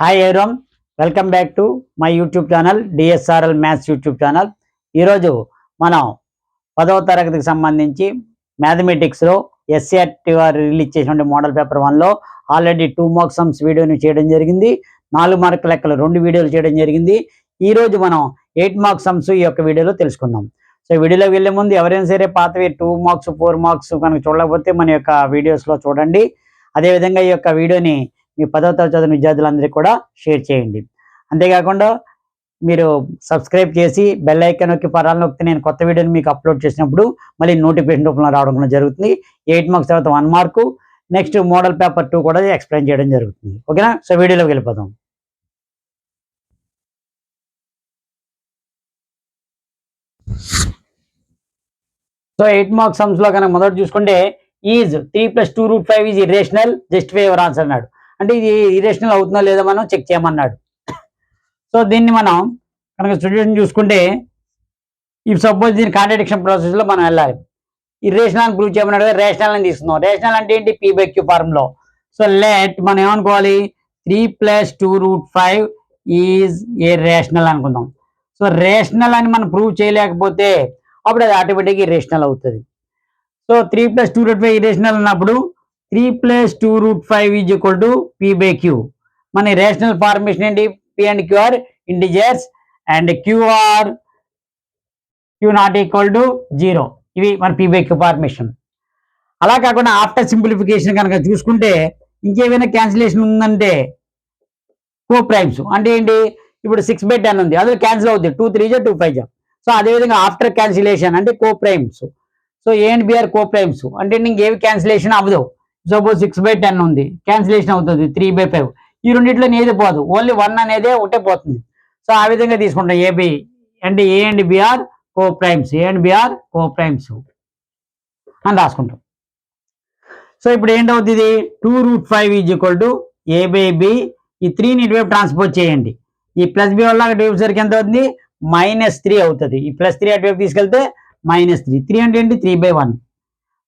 Hi everyone welcome back to my YouTube channel DSRL maths YouTube channel ఈరోజు మనం పదవ తరగతికి సంబంధించి మ్యాథమెటిక్స్లో ఎస్సీఆర్టీ వారు రిలీజ్ చేసినటువంటి మోడల్ పేపర్ వన్లో ఆల్రెడీ టూ మార్క్స్ సమ్స్ వీడియోని చేయడం జరిగింది. నాలుగు మార్క్ లెక్కలు రెండు వీడియోలు చేయడం జరిగింది. ఈరోజు మనం ఎయిట్ మార్క్స్ సమ్స్ ఈ యొక్క వీడియోలో తెలుసుకుందాం. సో వీడియోలోకి వెళ్ళే ముందు ఎవరైనా సరే పాతవి టూ మార్క్స్ ఫోర్ మార్క్స్ కనుక చూడకపోతే మన యొక్క వీడియోస్లో చూడండి. అదేవిధంగా ఈ యొక్క వీడియోని మీ పదవ తరగతి చదివిన విద్యార్థులందరికీ కూడా షేర్ చేయండి. అంతేకాకుండా మీరు సబ్స్క్రైబ్ చేసి బెల్ ఐకాన్ నొక్కి పరాలు నొక్కితే నేను కొత్త వీడియోని మీకు అప్లోడ్ చేసినప్పుడు మళ్ళీ నోటిఫికేషన్ రూపంలో రావడం కూడా జరుగుతుంది. ఎయిట్ మార్క్స్ తర్వాత one mark next model paper two కూడా ఎక్స్ప్లెయిన్ చేయడం జరుగుతుంది. ఓకేనా? సో వీడియోలోకి వెళ్ళిపోదాం. సో ఎయిట్ మార్క్స్ సమ్స్లో కనుక మొదటి చూసుకుంటే is three plus two root five is irrational just favour answer అన్నాడు. అంటే ఇది ఇరేషనల్ అవుతుందో లేదో మనం చెక్ చేయమన్నాడు. సో దీన్ని మనం కనుక సిచ్యువేషన్ చూసుకుంటే ఇఫ్ సపోజ్ దీని కాంట్రడిక్షన్ ప్రాసెస్లో మనం వెళ్ళాలి. ఇరేషనల్ ప్రూవ్ చేయమన్నాడు రేషనల్ అని తీసుకుందాం. రేషనల్ అంటే ఏంటి? పీ క్యూ ఫార్మ్లో. సో లెట్ మనం ఏమనుకోవాలి? Three plus two root five is a rational అనుకుందాం. సో రేషనల్ అని మనం ప్రూవ్ చేయలేకపోతే అప్పుడు అది ఆటోమేటిక్గా ఇరేషనల్ అవుతుంది. So three plus two root five irrational అన్నప్పుడు three plus two root five is equal to P by Q మన రేషనల్ ఫార్మేషన్ ఏంటి? P and Q are integers and Q are Q not equal to zero ఇవి మన P by queue formation అలా కాకుండా after simplification కనుక చూసుకుంటే ఇంకేమైనా cancellation ఉందంటే కో ప్రైమ్స్ అంటే ఏంటి? ఇప్పుడు సిక్స్ బై టెన్ ఉంది. అందులో క్యాన్సిల్ అవుతుంది టూ త్రీ జా టూ ఫైవ్ జా సో అదేవిధంగా ఆఫ్టర్ క్యాన్సిలేషన్ అంటే coprimes so A and B are coprimes అంటే ఇంకేవి క్యాన్సిలేషన్ అవ్వదు. సపోజ్ సిక్స్ బై టెన్ ఉంది. క్యాన్సిలేషన్ అవుతుంది త్రీ బై ఫైవ్ ఈ రెండింటిలో ఏది పోదు. ఓన్లీ వన్ అనేదే ఒకటే పోతుంది. సో ఆ విధంగా తీసుకుంటాం. ఏబి అంటే A and B are coprimes A and B are coprimes అని రాసుకుంటాం. సో ఇప్పుడు ఏంటవుతుంది? ఇది two root five is equal to A by B ఈ త్రీని ఇటువైపు ట్రాన్స్పోర్ట్ చేయండి. ఈ ప్లస్ బి వల్ల అటు ఎంత అవుతుంది మైనస్ త్రీ అవుతుంది. ఈ ప్లస్ త్రీ అటువైపు తీసుకెళ్తే మైనస్ త్రీ త్రీ అంటే ఏంటి? Three by one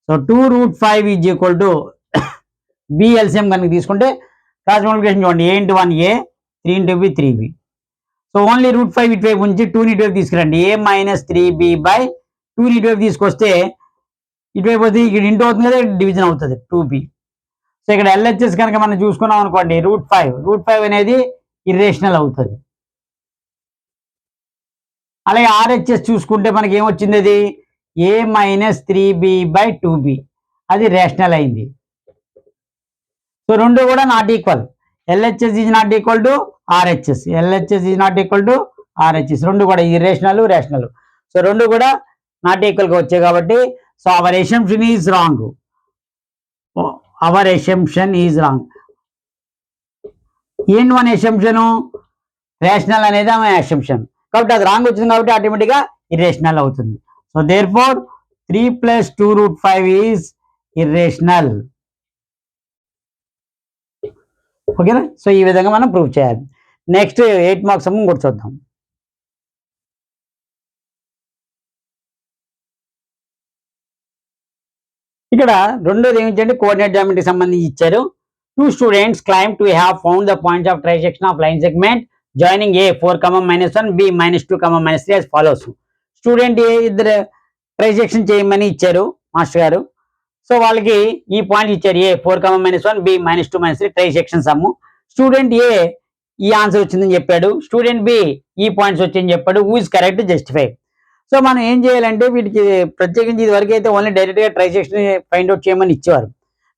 so two root five is equal to B LCM కనుక తీసుకుంటే క్రాస్ మల్టిప్లికేషన్ చూడండి A into one A three into B three B so only root five ఇటు వైపు ఉంచి టూని ఇటువైపు తీసుకురండి. A minus three B by టూని ఇటువైపు తీసుకొస్తే ఇటువైపు వస్తే ఇక్కడ ఇంటూ అవుతుంది కదా డివిజన్ అవుతుంది టూ బి సో ఇక్కడ ఎల్హెచ్ఎస్ కనుక మనం చూసుకున్నాం అనుకోండి రూట్ ఫైవ్ రూట్ ఫైవ్ అనేది ఇర్రేషనల్ అవుతుంది. అలాగే ఆర్హెచ్ఎస్ చూసుకుంటే మనకి ఏమొచ్చింది అది? A minus three B by two B అది రేషనల్ అయింది. సో రెండు కూడా not equal LHS is not equal to RHS LHS is not equal to RHS రెండు కూడా ఈ రేషనల్ రేషనల్ సో రెండు కూడా నాట్ ఈక్వల్గా వచ్చాయి కాబట్టి so our assumption is wrong our assumption is wrong ఏంటి మన ఎసంప్షను రేషనల్ అనేది ఆమె ఎసంప్షన్ కాబట్టి అది రాంగ్ వచ్చింది కాబట్టి ఆటోమేటిక్గా ఇర్రేషనల్ అవుతుంది. So therefore three plus two root five is irrational ఓకేనా? సో ఈ విధంగా మనం ప్రూవ్ చేయాలి. నెక్స్ట్ ఎయిట్ మార్క్స్ ఇంకోటి చూద్దాం. ఇక్కడ రెండోది ఏమిటంటే కోఆర్డినేట్ జామెట్రీ సంబంధించి ఇచ్చారు. Two students claim to have found the points of trisection of line segment joining A four comma minus one B minus two comma minus three follows student A ఇద్దరు trisection చేయమని ఇచ్చారు master గారు. So వాళ్ళకి ఈ point ఇచ్చారు A four comma minus one B minus two minus three section sum student ఏ ఈ answer వచ్చిందని చెప్పాడు. స్టూడెంట్ బి ఈ పాయింట్స్ వచ్చాయని చెప్పాడు. Who is correct justify so మనం ఏం చేయాలంటే వీటికి ప్రత్యేకించి ఇది వరకు అయితే ఓన్లీ డైరెక్ట్గా ట్రై సెక్షన్ ఫైండ్ అవుట్ చేయమని ఇచ్చేవారు.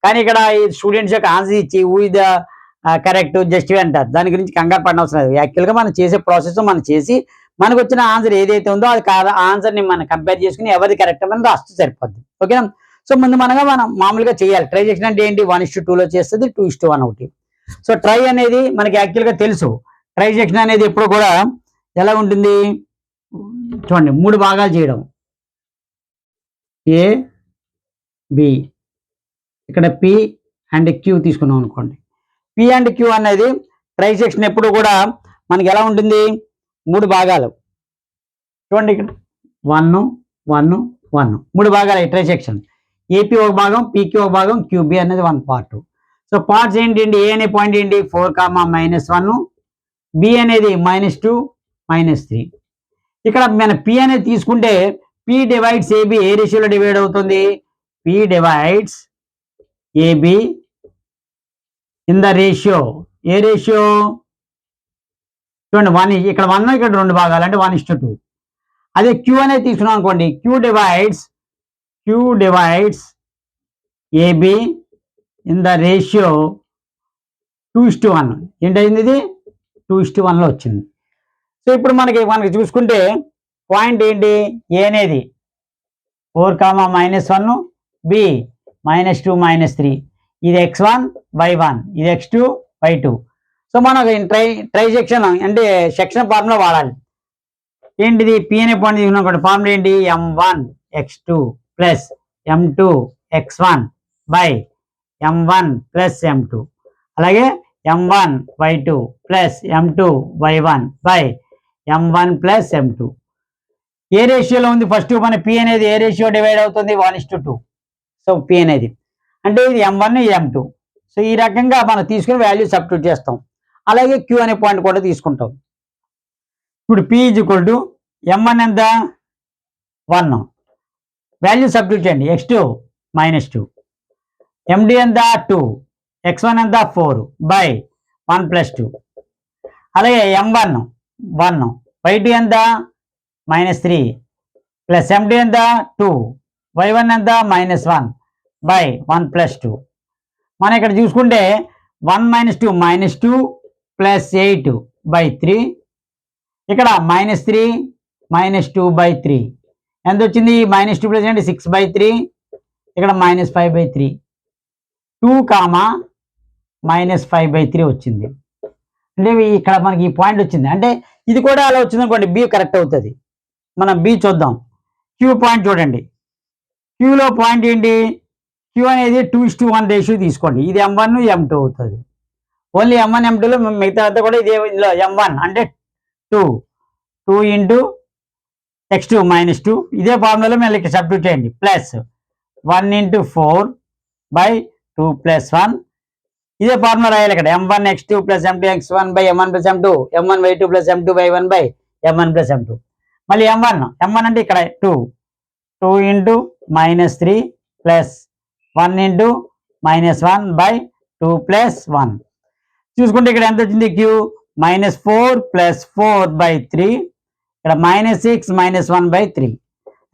కానీ ఇక్కడ ఈ స్టూడెంట్స్ యొక్క ఆన్సర్ ఇచ్చి who is the correct justify అంటారు. దాని గురించి కంగారు పడిన అవసరం లేదు యాక్చువల్గా మనం చేసే ప్రాసెస్ మనం చేసి మనకు వచ్చిన ఆన్సర్ ఏదైతే ఉందో అది ఆన్సర్ని మనం కంపేర్ చేసుకుని ఎవరిది కరెక్ట్ అని రాస్తూ సరిపోద్ది. ఓకేనా సో ముందు మనగా మనం మామూలుగా చేయాలి. ట్రై చేసిన అంటే ఏంటి? వన్ ఇస్ టూలో చేస్తుంది టూ ఇస్ వన్ ఒకటి. సో ట్రై అనేది మనకి యాక్చువల్గా తెలుసు. ట్రై చేసిన అనేది ఎప్పుడు కూడా ఎలా ఉంటుంది? చూడండి మూడు భాగాలు చేయడం. ఏ బి ఇక్కడ పి అండ్ క్యూ తీసుకున్నాం అనుకోండి. పి అండ్ క్యూ అనేది ట్రై సెక్షన్ ఎప్పుడు కూడా మనకి ఎలా ఉంటుంది? మూడు భాగాలు. చూడండి ఇక్కడ. వన్ వన్ వన్ మూడు భాగాలు ట్రై సెక్షన్ ఏపీ ఒక భాగం పీక్యూ ఒక భాగం క్యూబీ అనేది వన్ పార్ట్ సో పార్ట్స్ ఏంటండి? ఏ అనే పాయింట్ ఏంటి? Four comma minus one B అనేది మైనస్ టూ మైనస్ త్రీ ఇక్కడ మన పి అనేది తీసుకుంటే పి డివైడ్స్ ఏబి ఏ రేషియోలో డివైడ్ అవుతుంది? P divides AB in the ratio A ratio చూడండి వన్ ఇక్కడ వన్ ఇక్కడ రెండు భాగాలు అంటే వన్ ఇస్టు టూ అదే క్యూ అనేది తీసుకున్నాం అనుకోండి. Q divides two divides AB in the ratio two is to one ఏంటైంది ఇది? టూ ఇస్టు వన్లో వచ్చింది. సో ఇప్పుడు మనకి మనకి చూసుకుంటే పాయింట్ ఏంటి? ఏ అనేది four comma minus one B minus two minus three ఇది ఎక్స్ వన్ వై వన్ ఇది X two Y two so మనం ట్రై ట్రై సెక్షన్ అంటే సెక్షన్ ఫార్ములా వాడాలి. ఏంటిది? పి అనే పాయింట్ తీసుకున్నాం ఫార్ములా ఏంటి? M one X two plus M two X one by M one plus M two అలాగే M one Y two plus M two Y one by M one plus M two ఏ రేషియోలో ఉంది? First మన P అనేది ఏ ratio divide అవుతుంది? One is to two so P అనేది. అంటే ఇది M one M two so ఈ రకంగా మనం తీసుకుని వాల్యూ సబ్స్టిట్యూట్ చేస్తాం. అలాగే క్యూ అనే పాయింట్ కూడా తీసుకుంటాం. ఇప్పుడు P is equal to M one ఎంత? వన్ వాల్యూ సబ్స్టిట్యూట్ చేయండి. X two minus two MD ఎంత టూ ఎక్స్ వన్ ఎంత four by one plus two అలాగే M one one Y two ఎంత మైనస్ త్రీ ప్లస్ ఎండి ఎంత టూ వై వన్ ఎంత minus one by one plus two మనం ఇక్కడ చూసుకుంటే one minus two minus two plus eight by three ఇక్కడ minus three minus two by three ఎంత వచ్చింది? Minus two plus అంటే సిక్స్ బై త్రీ ఇక్కడ minus five by three two comma minus five by three వచ్చింది. అంటే ఇక్కడ మనకి ఈ పాయింట్ వచ్చింది. అంటే ఇది కూడా అలా వచ్చింది అనుకోండి. బి కరెక్ట్ అవుతుంది. మనం బి చూద్దాం. క్యూ పాయింట్ చూడండి. క్యూలో పాయింట్ ఏంటి? క్యూ అనేది two is two one ratio తీసుకోండి. ఇది ఎం వన్ ఎం టూ అవుతుంది. ఓన్లీ ఎం వన్ ఎం టూలో మిగతా అంతా కూడా ఇదే ఇందులో ఎం వన్ అంటే two two into X two minus two ఇదే ఫార్ములాలో మళ్ళీ ఇక్కడ సబ్స్టిట్యూట్ చేయండి. Plus one into four by two plus one ఇదే ఫార్ములా రాయాలి ఇక్కడ. M one X two plus M two X one by M one plus M two M one by two plus M two by one by M one plus M two మళ్ళీ ఎం one ఎం one అంటే ఇక్కడ two two into minus three plus one into minus one by two plus one చూసుకుంటే ఇక్కడ ఎంత వచ్చింది Q minus four plus four by three ఇక్కడ minus six minus one by three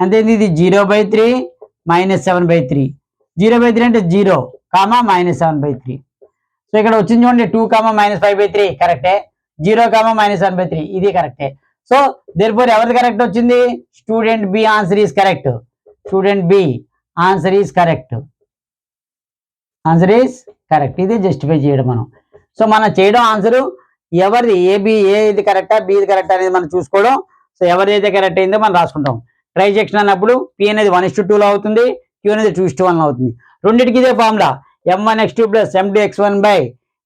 అంతే ఇది zero by three minus seven by three zero by three అంటే zero comma minus seven by three so ఇక్కడ వచ్చింది చూడండి two comma minus five by three కరెక్టే zero comma minus one by three ఇది కరెక్టే so therefore ఎవరిది correct వచ్చింది? Student B answer is correct student B answer is correct answer is correct ఇది justify చేయడం మనం. సో మనం చేయడం ఆన్సర్ ఎవరిది? ఏ బి ఏ ఇది కరెక్టా బి ఇది కరెక్ట్ అనేది మనం చూసుకోవడం సో ఎవరిదైతే కరెక్ట్ అయిందో మనం రాసుకుంటాం. ట్రైజెక్షన్ అన్నప్పుడు పి అనేది వన్ ఇస్ టూలో అవుతుంది క్యూ అనేది టూ ఇస్ వన్ అవుతుంది. రెండింటికి ఇదే formula M one X two plus M two X one by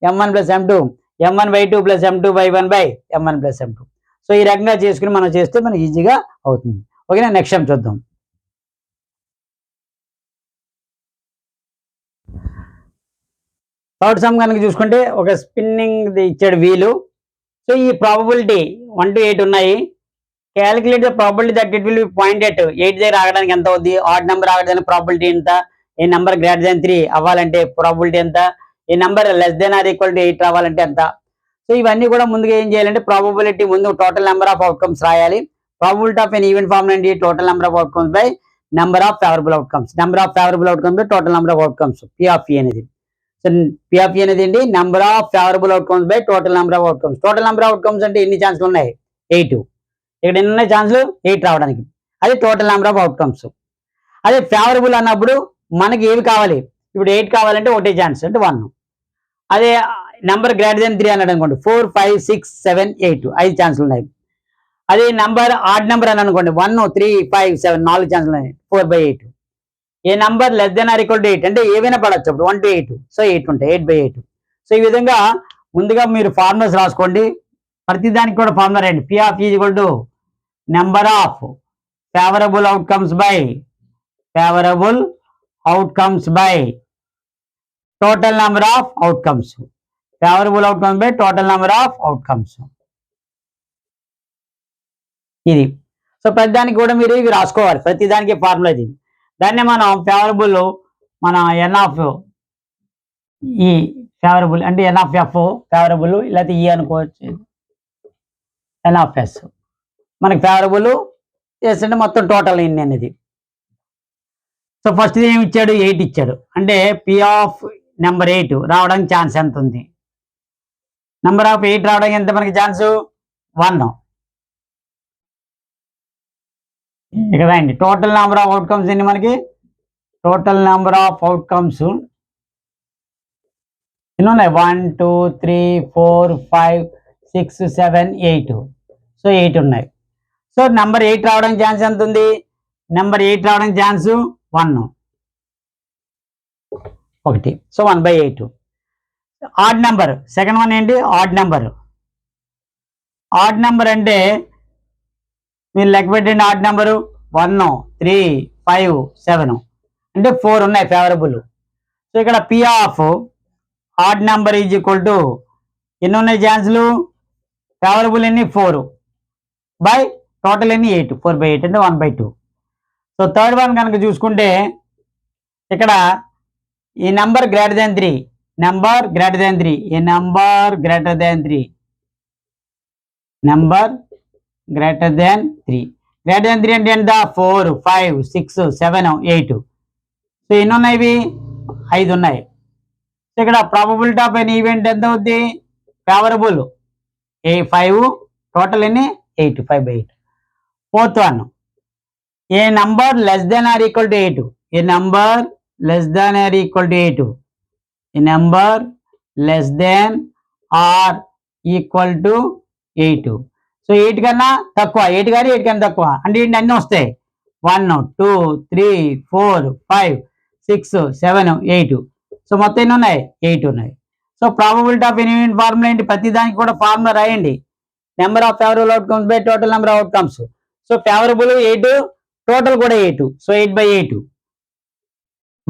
M one plus M two M one by two plus M two by one by M one plus M two so ఈ రకంగా చేసుకుని మనం చేస్తే మనకి ఈజీగా అవుతుంది. ఓకేనా? Next time చూద్దాం. థర్డ్ సమ్ కనుక చూసుకుంటే ఒక స్పిన్నింగ్ ఇచ్చాడు వీలు. సో ఈ ప్రాబబిలిటీ వన్ టు ఎయిట్ ఉన్నాయి. Calculate the probability that it will point at eight దగ్గర ఆగడానికి ఎంత అవుద్ది? ఆడ్ నెంబర్ ఆగడానికి ప్రాబిలిటీ ఎంత? ఈ నెంబర్ గ్రేటర్ దాన్ త్రీ అవ్వాలంటే ప్రాబిలిటీ ఎంత? ఈ number less than or equal to eight రావాలంటే ఎంత? సో ఇవన్నీ కూడా ముందుగా ఏం చేయాలంటే ప్రాబబిలిటీ ముందు టోటల్ నెంబర్ ఆఫ్ అవుట్కమ్స్ రాయాలి. Probability of an event form నుండి total number of outcomes by number of favourable outcomes number of favourable outcomes by total number of outcomes P of E అనేది. So P of అనేది ఏంటి? Number of favourable outcomes by total number of outcomes total number of outcomes అంటే ఎన్ని ఛాన్స్లు ఉన్నాయి? Eight ఇక్కడ ఎన్ని ఛాన్సులు eight రావడానికి. అది టోటల్ నెంబర్ ఆఫ్ అవుట్కమ్స్ అదే ఫేవరబుల్ అన్నప్పుడు మనకి ఏవి కావాలి? ఇప్పుడు ఎయిట్ కావాలంటే ఒకటే ఛాన్స్ అంటే వన్ అదే నెంబర్ గ్రేటర్ దెన్ త్రీ అన్నాడు అనుకోండి. Four five six seven eight ఐదు ఛాన్సులు ఉన్నాయి. అదే నెంబర్ ఆడ్ నెంబర్ అని అనుకోండి. వన్ త్రీ ఫైవ్ సెవెన్ నాలుగు ఛాన్సులు ఉన్నాయి. Four by eight a number less than or equal to eight అంటే ఏవైనా పడచ్చు. అప్పుడు one to eight so eight ఉంటాయి ఎయిట్ బై ఎయిట్ సో ఈ విధంగా ముందుగా మీరు ఫార్ములాస్ రాసుకోండి. ప్రతిదానికి కూడా ఫార్ములా రండి P of equal to number of favourable outcomes by favourable outcomes by total number of outcomes favourable outcomes by total number of outcomes ఇది. సో ప్రతిదానికి కూడా మీరు ఇవి రాసుకోవాలి. ప్రతిదానికి ఫార్ములా ఇది. దాన్ని మనం ఫేవరబుల్ మన ఎన్ ఆఫ్ ఈ ఫేవరబుల్ అంటే ఎన్ ఆఫ్ ఎఫ్ ఫేవరబుల్ లేకపోతే ఈ అనుకోవచ్చు. ఎన్ ఆఫ్ ఎస్ మనకి ఫేవరబుల్ ఎస్ మొత్తం టోటల్ ఇన్ అనేది. సో ఫస్ట్ ఏమి ఇచ్చాడు? ఎయిట్ ఇచ్చాడు. అంటే పి ఆఫ్ నెంబర్ ఎయిట్ రావడానికి ఛాన్స్ ఎంత ఉంది? నెంబర్ ఆఫ్ ఎయిట్ రావడానికి ఎంత మనకి ఛాన్స్ వన్ ఇక అండి టోటల్ నెంబర్ ఆఫ్ అవుట్కమ్స్ ఎన్ని మనకి? టోటల్ నెంబర్ ఆఫ్ అవుట్కమ్స్ ఎన్ని ఉన్నాయి? One two three four five six seven eight. So eight ఉన్నాయి. సో నెంబర్ ఎయిట్ రావడానికి ఛాన్స్ ఎంత ఉంది నెంబర్ ఎయిట్ రావడానికి ఛాన్స్ వన్. ఒకటి. So one by eight. Odd number. Second one ఏంటి? Odd number. ఆడ్ నెంబర్ అంటే మీరు లెక్క పెట్టండి odd number. One three five seven. అంటే ఫోర్ ఉన్నాయి ఫేవరబుల్. సో ఇక్కడ P of odd number is equal to ఎన్ని ఉన్నాయి ఛాన్సులు? ఫేవరబుల్ ఎన్ని? ఫోర్ బై టోటల్ ఎన్ని? ఎయిట్ ఫోర్ బై ఎయిట్ అంటే one by two so third one కనుక చూసుకుంటే ఇక్కడ ఈ number greater than three number greater than three ఈ number greater than three number greater than three greater than three అంటే ఎంత? Four five six seven eight so ఎన్ని ఉన్నాయి ఇవి? ఐదు ఉన్నాయి. సో ఇక్కడ ప్రాబబిలిటీ ఆఫ్ ఎన్ ఈవెంట్ ఎంత అవుద్ది? ఫేవరబుల్ ఏ ఫైవ్ టోటల్ ఎన్ని? Eight five by eight fourth one a number less than or equal to eight a number less than or equal to eight a number less than or equal to eight so eight కన్నా తక్కువ. Eight కానీ eight కన్నా తక్కువ. అంటే ఏంటి? అన్నీ వస్తాయి. One two three four five six seven eight so మొత్తం ఎన్ని ఉన్నాయి? ఎయిట్ ఉన్నాయి. So probability of any formula ఏంటి? ప్రతి దానికి కూడా ఫార్ములా రాయండి. Number of favourable outcomes by total number of outcomes so favourable eight total కూడా eight so eight by eight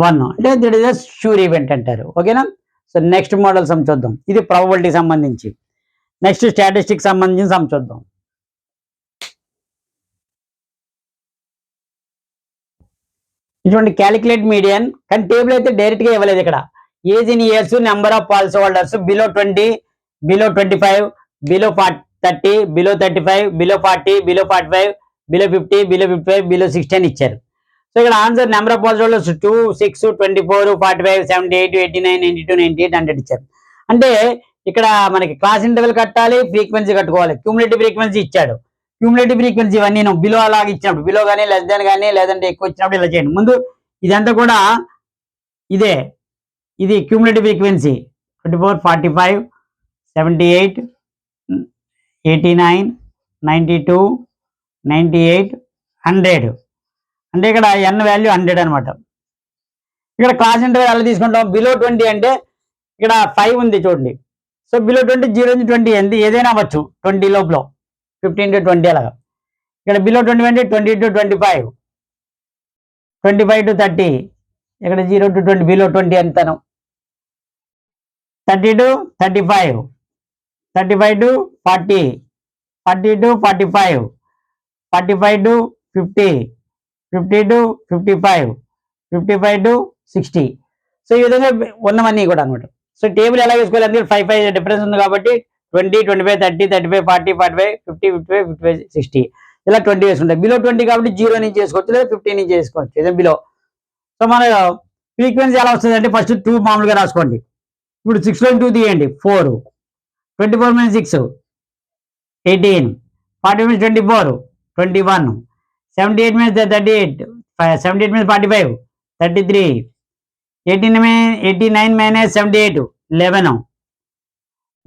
one అంటే that is a sure event అంటారు. ఓకేనా సో నెక్స్ట్ మోడల్ సమ్ చూద్దాం. ఇది ప్రాబబిలిటీ సంబంధించి. నెక్స్ట్ స్టాటిస్టిక్ సంబంధించి some చూద్దాం. ఇటువంటి క్యాలిక్యులేట్ మీడియన్ కానీ టేబుల్ అయితే డైరెక్ట్గా ఇవ్వలేదు ఇక్కడ. Age in years number of policy holders below twenty below twenty five below thirty below thirty five below forty below forty five below fifty below fifty five below sixty అని ఇచ్చారు. So ఇక్కడ answer number of policy holders two six twenty four forty five seventy eight eighty nine ninety two ninety eight hundred ఇచ్చారు. అంటే ఇక్కడ మనకి class interval కట్టాలి frequency కట్టుకోవాలి. Cumulative frequency ఇచ్చాడు. క్యూములేటివ్ ఫ్రీక్వెన్సీ ఇవన్నీ నేను బిలో అలాగే ఇచ్చినప్పుడు బిలో కానీ లెస్ దాన్ కానీ లేదంటే ఎక్కువ ఇచ్చినప్పుడు ఇలా చేయండి. ముందు ఇదంతా కూడా ఇదే. ఇది cumulative frequency twenty four forty five seventy eight eighty nine ninety two ninety eight hundred అంటే ఇక్కడ ఎన్ వాల్యూ హండ్రెడ్ అనమాట ఇక్కడ క్లాస్ ఇంటర్వెల్ ఎలా తీసుకుంటాం. బిలో ట్వంటీ అంటే ఇక్కడ ఫైవ్ ఉంది చూడండి. సో బిలో ట్వంటీ జీరో నుంచి ట్వంటీ ఎంత ఏదైనా అవ్వచ్చు. ట్వంటీ లోపల. ఫిఫ్టీన్ టు ట్వంటీ అలాగా. ఇక్కడ బిలో ట్వంటీ అంటే twenty to twenty five twenty five to thirty ఇక్కడ zero to twenty below twenty అంతాను thirty to thirty five thirty five to forty forty to forty five forty five to fifty fifty to fifty five fifty five to sixty so ఈ విధంగా ఉన్నవన్నీ కూడా అనమాట so table ఎలా వేసుకోవాలి అందుకే five five difference ఉంది కాబట్టి twenty twenty five thirty thirty five forty forty five fifty fifty five fifty five sixty. ఇలా ట్వంటీ వేసుకుంటాయి బిలో ట్వంటీ కాబట్టి జీరో నుంచి చేసుకోవచ్చు లేదా ఫిఫ్టీ నుంచి చేసుకోవచ్చు ఇదే బిలో సో మన ఫ్రీక్వెన్సీ ఎలా వస్తుంది అంటే ఫస్ట్ టూ మామూలుగా రాసుకోండి. ఇప్పుడు సిక్స్లో టూ తీయండి. Four twenty four minus six eighteen forty minus twenty four twenty one seventy eight minus thirty eight seventy eight minus forty five thirty three eighteen eighty nine minus seventy eight eleven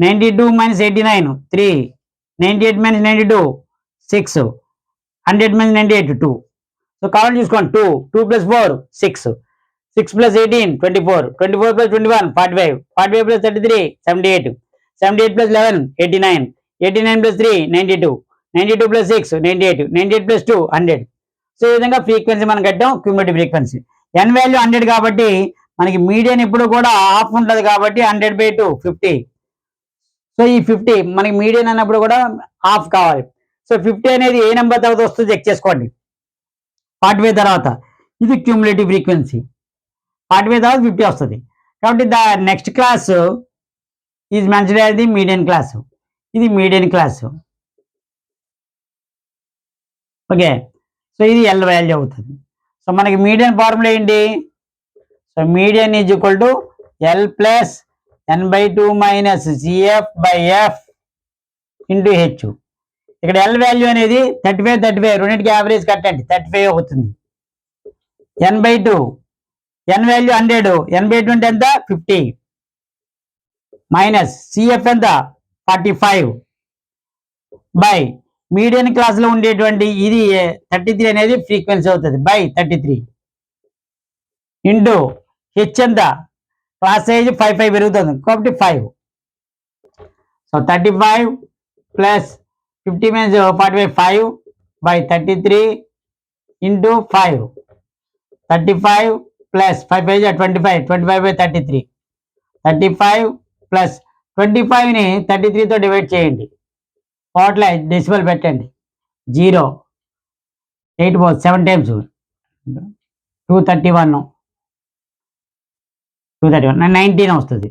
ninety two minus eighty nine three ninety eight minus ninety two six hundred minus ninety eight two so కావాలి చూసుకోండి. Two two plus four six six plus eighteen twenty four twenty four plus twenty one forty five forty five plus thirty three seventy eight seventy eight plus eleven eighty nine eighty nine plus three ninety two ninety two plus six ninety eight ninety eight plus two hundred so ఈ విధంగా frequency మనం కట్టాం cumulative frequency N value hundred కాబట్టి మనకి median ఇప్పుడు కూడా half ఉంటుంది కాబట్టి hundred by two fifty so ఈ ఫిఫ్టీ మనకి మీడియన్ అన్నప్పుడు కూడా హాఫ్ కావాలి. సో ఫిఫ్టీ అనేది ఏ నెంబర్ తర్వాత వస్తుందో చెక్ చేసుకోండి. ఫార్టీ ఫైవ్ తర్వాత. ఇది క్యూములేటివ్ ఫ్రీక్వెన్సీ ఫార్టీ ఫైవ్ తర్వాత ఫిఫ్టీ వస్తుంది. కాబట్టి the next class is mention అది మీడియం క్లాసు. ఇది మీడియం క్లాసు. ఓకే. సో ఇది ఎల్ వాల్యూ అవుతుంది సో మనకి మీడియం ఫార్ములా ఏంటి? So medium is equal to L plus N by two minus CF by F into H ఇక్కడ L value అనేది thirty five thirty five రెండింటికి average కట్టండి. Thirty five అవుతుంది. N by two N value hundred N by twenty ఎంత? Fifty minus CF ఎంత? Forty five by medium క్లాస్లో ఉండేటువంటి ఇది థర్టీ త్రీ అనేది ఫ్రీక్వెన్సీ అవుతుంది. By thirty three into H ఎంత? క్లాస్ సైజ్ ఫైవ్ ఫైవ్ పెరుగుతుంది. కాబట్టి five so thirty five plus fifty minus forty five five by thirty three into five thirty five plus five five twenty five twenty five by thirty three thirty five plus twenty ఫైవ్ని thirty త్రీతో divide చేయండి పాట్ల decibel పెట్టండి. Zero eight four seven times two thirty one two thirty one nineteen వస్తుంది.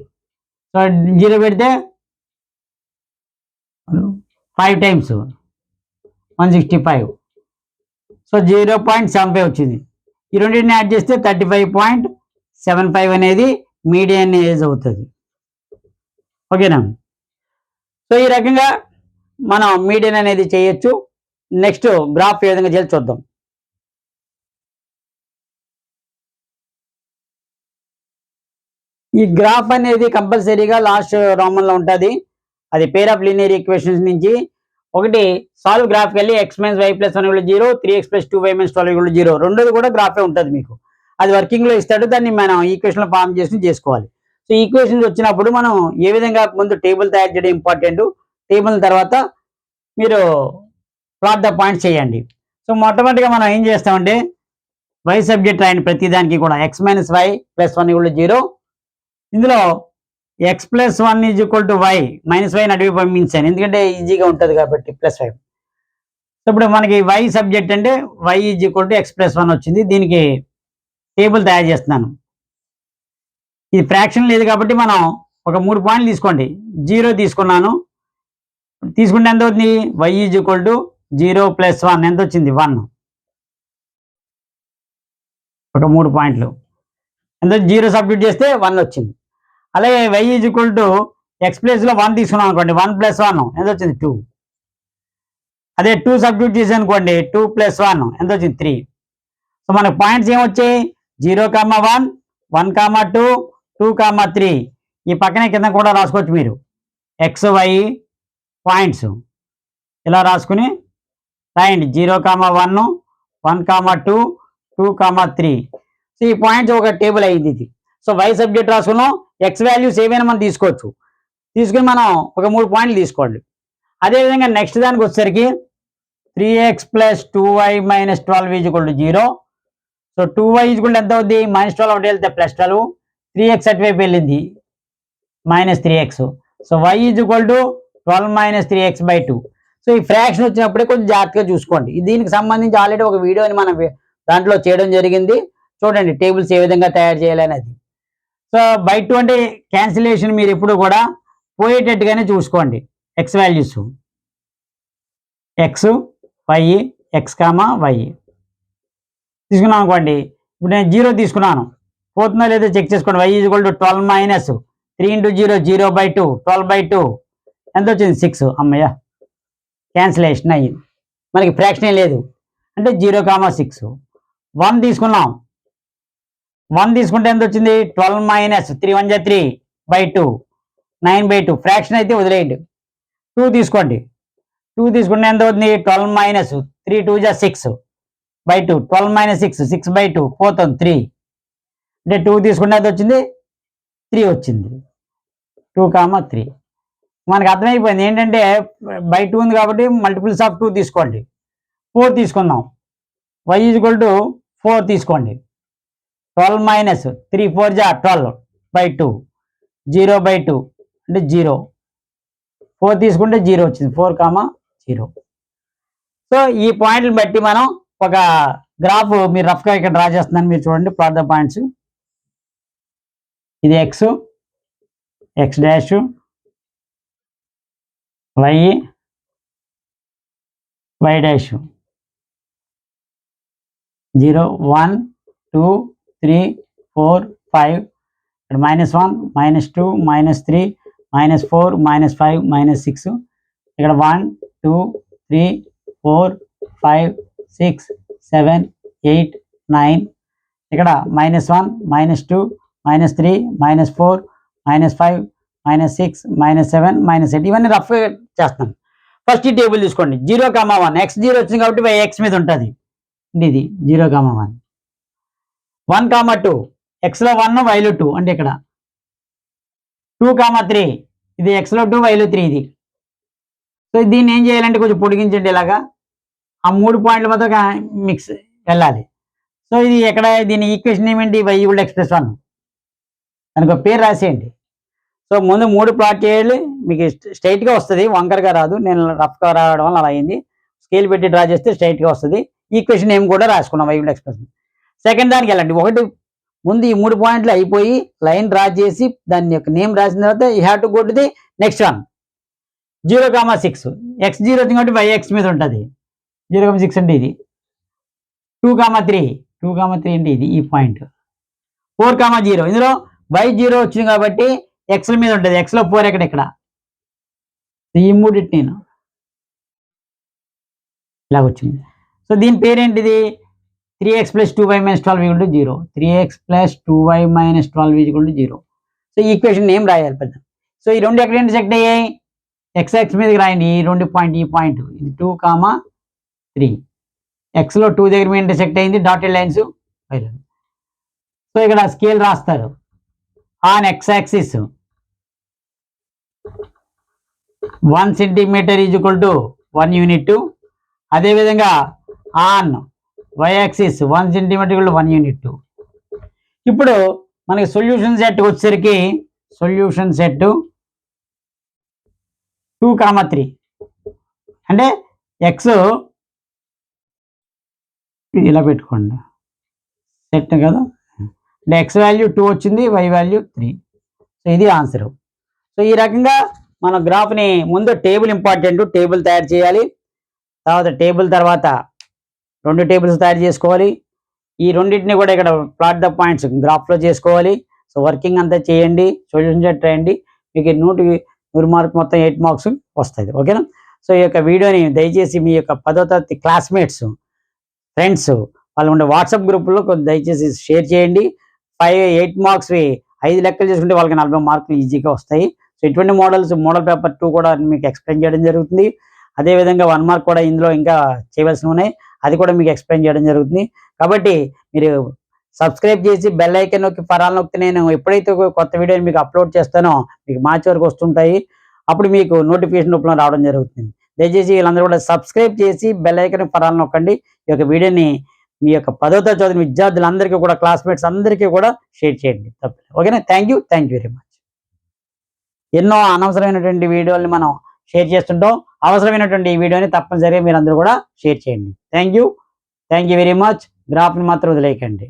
So zero పెడితే five times one sixty five so zero point seven five వచ్చింది. ఈ రెండింటిని add చేస్తే thirty five point seven five అనేది median age అవుతుంది. ఓకేనా so ఈ రకంగా మనం మీడియన్ అనేది చేయొచ్చు. నెక్స్ట్ గ్రాఫ్ ఏ విధంగా చేయాలి చూద్దాం. ఈ గ్రాఫ్ అనేది కంపల్సరీగా లాస్ట్ రోమన్లో ఉంటుంది. అది పేర్ ఆఫ్ లీనియర్ ఈక్వేషన్స్ నుంచి ఒకటి సాల్వ్ గ్రాఫ్కి వెళ్ళి x minus y plus one equal zero three x plus two y minus twelve equal zero రెండోది కూడా గ్రాఫే ఉంటుంది మీకు. అది వర్కింగ్లో ఇస్తాడు దాన్ని మనం ఈక్వేషన్లో ఫామ్ చేసి చేసుకోవాలి. సో ఈక్వేషన్స్ వచ్చినప్పుడు మనం ఏ విధంగా ముందు టేబుల్ తయారు చేయడం ఇంపార్టెంట్ టేబుల్ తర్వాత మీరు ప్లాట్ ద పాయింట్స్ చేయండి. సో మొట్టమొదటిగా మనం ఏం చేస్తామంటే వై సబ్జెక్ట్ రాయండి ప్రతి దానికి కూడా x minus y plus one equal zero ఇందులో x plus one is equal to y minus y అడిగి పంపించాను ఎందుకంటే ఈజీగా ఉంటుంది కాబట్టి ప్లస్ ఫైవ్ ఇప్పుడు మనకి వై సబ్జెక్ట్ అంటే y is equal to x plus one వచ్చింది. దీనికి టేబుల్ తయారు చేస్తున్నాను. ఇది ఫ్రాక్షన్ లేదు కాబట్టి మనం ఒక మూడు పాయింట్లు తీసుకోండి. జీరో తీసుకున్నాను. తీసుకుంటే ఎంత అవుతుంది? Y is equal to zero plus one ఎంత వచ్చింది? వన్ ఒక మూడు పాయింట్లు ఎంత? జీరో సబ్స్టిట్యూట్ చేస్తే వన్ వచ్చింది. అలాగే y is equal to x ప్లస్లో వన్ తీసుకున్నాం అనుకోండి వన్ ప్లస్ వన్ ఎంత వచ్చింది? టూ అదే టూ సబ్స్టిట్యూట్ చేసి అనుకోండి టూ ప్లస్ వన్ ఎంత వచ్చింది? త్రీ సో మనకు points ఏమొచ్చాయి? Zero comma one one comma two two comma three ఈ పక్కనే కింద కూడా రాసుకోవచ్చు మీరు. ఎక్స్ వై పాయింట్స్ ఇలా రాసుకుని రాయండి. Zero comma one one comma two two comma three so ఈ పాయింట్స్ ఒక టేబుల్ అయింది ఇది. సో వై సబ్జెక్ట్ రాసుకున్నాం. ఎక్స్ వాల్యూస్ ఏవైనా మనం తీసుకోవచ్చు. తీసుకుని మనం ఒక మూడు పాయింట్లు తీసుకోండి అదేవిధంగా నెక్స్ట్ దానికి వచ్చేసరికి three x plus two y minus twelve equal to zero so two y equal ఎంత అవుద్ది? మైనస్ ట్వెల్వ్ ఒకటి వెళ్తే ప్లస్ ట్వెల్వ్ త్రీ ఎక్స్ అటువైపు వెళ్ళింది. Minus three x so y equal to twelve minus three x by two so ఈ fraction వచ్చినప్పుడే కొంచెం జాగ్రత్తగా చూసుకోండి. దీనికి సంబంధించి ఆల్రెడీ ఒక వీడియోని మనం దాంట్లో చేయడం జరిగింది. చూడండి టేబుల్స్ ఏ విధంగా తయారు చేయాలనేది సో బై టూ క్యాన్సిలేషన్ మీరు ఎప్పుడు కూడా పోయేటట్టుగానే చూసుకోండి. X values x y x comma y తీసుకున్నాం అనుకోండి. ఇప్పుడు నేను జీరో తీసుకున్నాను. పోతుందో లేదో చెక్ చేసుకోండి. Y equal to twelve minus three into zero zero by two twelve by two ఎంత వచ్చింది? సిక్స్ అమ్మయ్య. క్యాన్సిలేషన్ అయ్యింది. మనకి ఫ్రాక్షన్ లేదు. అంటే జీరో కామా సిక్స్ వన్ తీసుకున్నాం. వన్ తీసుకుంటే ఎంత వచ్చింది? ట్వెల్వ్ మైనస్ త్రీ వన్ జా three by two nine by two fraction అయితే వదిలేయండి. టూ తీసుకోండి. టూ తీసుకుంటే ఎంత అవుతుంది? ట్వెల్వ్ మైనస్ త్రీ టూ జా six by two twelve minus six six by two పోతుంది త్రీ అంటే టూ తీసుకుంటే ఎంత వచ్చింది? త్రీ వచ్చింది. టూ కామా త్రీ మనకు అర్థమైపోయింది. ఏంటంటే బై టూ ఉంది కాబట్టి మల్టిపుల్స్ ఆఫ్ టూ తీసుకోండి. ఫోర్ తీసుకుందాం. వై ఈజ్వల్ టు ఫోర్ తీసుకోండి. ట్వెల్వ్ మైనస్ త్రీ ఫోర్ జా twelve by two zero by two అంటే జీరో ఫోర్ తీసుకుంటే జీరో వచ్చింది. ఫోర్ కామా జీరో సో ఈ పాయింట్ని బట్టి మనం ఒక గ్రాఫ్ మీరు రఫ్గా ఇక్కడ డ్రా చేస్తున్నాను. మీరు చూడండి ప్లాట్ ద పాయింట్స్ ఇది x x dash y y dash zero one two three four five ఇక్కడ minus one minus two minus three minus four minus five minus six ఇక్కడ one two three four five six seven eight nine ఇక్కడ minus one minus two minus three minus four minus five minus six minus seven minus eight ఇవన్నీ rough చేస్తాను. First ఈ table తీసుకోండి. Zero comma one. X zero వచ్చింది కాబట్టి y x మీద ఉంటుంది. ఇది zero comma one. One comma two. ఎక్స్లో వన్ వైలో టూ అంటే ఇక్కడ. టూ కామా త్రీ ఇది ఎక్స్లో టూ వైలో త్రీ ఇది. సో దీన్ని ఏం చేయాలంటే కొంచెం పొడిగించండి ఇలాగా. ఆ మూడు పాయింట్ల మధ్య మిక్స్ వెళ్ళాలి. సో ఇది ఎక్కడ దీని equation ఏమేంటి? Y equal x plus one దానికి ఒక పేరు రాసేయండి. సో ముందు మూడు ప్లాట్ చేయాలి. మీకు స్ట్రైట్గా వస్తుంది. వంకరగా రాదు. నేను రఫ్గా రావడం వల్ల అలా అయింది. స్కేల్ పెట్టి డ్రా చేస్తే స్ట్రైట్గా వస్తుంది. ఈక్వేషన్ ఏం కూడా రాసుకున్నాం. వై ఈక్వల్ ఎక్స్ప్రెస్ సెకండ్ దానికి వెళ్ళండి. ఒకటి ముందు ఈ మూడు పాయింట్లు అయిపోయి లైన్ డ్రా చేసి దాని యొక్క నేమ్ రాసిన తర్వాత ఈ have to go to the next one. Zero comma six. X zero వచ్చింది కాబట్టి వై ఎక్స్ మీద ఉంటుంది. జీరో కామా సిక్స్ అంటే ఇది. Two comma three. Two comma three అంటే ఇది ఈ పాయింట్. Four comma zero. ఇందులో వై జీరో వచ్చింది కాబట్టి ఎక్స్ల మీద ఉంటుంది. ఎక్స్లో ఫోర్ ఎక్కడ? ఇక్కడ. ఈ మూడింటి నేను. ఇలా వచ్చింది. సో దీని పేరేంటిది? Three x plus two y minus twelve equal to zero three x plus two y minus twelve equal to zero so equation ఏం రాయాలి పెద్ద సో ఈ రెండు ఎక్కడ ఇంటర్సెక్ట్ అయ్యాయి? ఎక్స్ ఎక్స్ మీదకి రాయండి. ఈ రెండు పాయింట్ ఈ పాయింట్ ఇది టూ కామా త్రీ ఎక్స్లో టూ దగ్గర మీద ఇంటర్సెక్ట్ అయింది. డాటెడ్ లైన్స్ సో ఇక్కడ స్కేల్ రాస్తారు. On x axis one centimetre is equal to one unit అదేవిధంగా on y axis one centimetre one unit ఇప్పుడు మనకి సొల్యూషన్ సెట్ వచ్చేసరికి solution set two comma three అంటే ఎక్స్ ఇలా పెట్టుకోండి. సెట్ కదా? అంటే ఎక్స్ వాల్యూ టూ వచ్చింది వై వాల్యూ త్రీ సో ఇది ఆన్సర్ సో ఈ రకంగా మన గ్రాఫ్ని ముందు టేబుల్ ఇంపార్టెంట్ టేబుల్ తయారు చేయాలి. తర్వాత టేబుల్ తర్వాత రెండు టేబుల్స్ తయారు చేసుకోవాలి. ఈ రెండింటిని కూడా ఇక్కడ ప్లాట్ ద పాయింట్స్ గ్రాఫ్లో చేసుకోవాలి. సో వర్కింగ్ అంతా చేయండి. సొల్యూషన్ సెట్ రాయండి మీకు నూటి నూరు మార్క్ మొత్తం ఎయిట్ మార్క్స్ వస్తుంది ఓకేనా? సో ఈ యొక్క వీడియోని దయచేసి మీ యొక్క పదో తరగతి క్లాస్మేట్స్ ఫ్రెండ్స్ వాళ్ళు ఉండే వాట్సాప్ గ్రూపుల్లో కొంచెం దయచేసి షేర్ చేయండి. ఫైవ్ ఎయిట్ మార్క్స్వి ఐదు లెక్కలు చేసుకుంటే వాళ్ళకి నలభై మార్కులు ఈజీగా వస్తాయి. సో ఇటువంటి మోడల్స్ మోడల్ పేపర్ టూ కూడా మీకు ఎక్స్ప్లెయిన్ చేయడం జరుగుతుంది. అదేవిధంగా వన్ మార్క్ కూడా ఇందులో ఇంకా చేయవలసినవి ఉన్నాయి. అది కూడా మీకు ఎక్స్ప్లెయిన్ చేయడం జరుగుతుంది. కాబట్టి మీరు సబ్స్క్రైబ్ చేసి బెల్ ఐకన్ నొక్కి పరాలు నొక్కి నేను ఎప్పుడైతే కొత్త వీడియోని మీకు అప్లోడ్ చేస్తానో మీకు మార్చి వరకు వస్తుంటాయి. అప్పుడు మీకు నోటిఫికేషన్ రూపంలో రావడం జరుగుతుంది. దయచేసి వీళ్ళందరూ కూడా సబ్స్క్రైబ్ చేసి బెల్ ఐకన్ పరాలు నొక్కండి. ఈ యొక్క వీడియోని మీ యొక్క పదో తరగతి చదివిన విద్యార్థులందరికీ కూడా క్లాస్మేట్స్ అందరికీ కూడా షేర్ చేయండి. తప్పలేదు ఓకేనా? Thank you. Thank you very much. ఎన్నో అనవసరమైనటువంటి వీడియోల్ని మనం షేర్ చేస్తుంటాం. అవసరమైనటువంటి ఈ వీడియోని తప్పనిసరిగా మీరు అందరూ కూడా షేర్ చేయండి. Thank you thank you very much గ్రాఫ్ని మాత్రం వదిలేయకండి.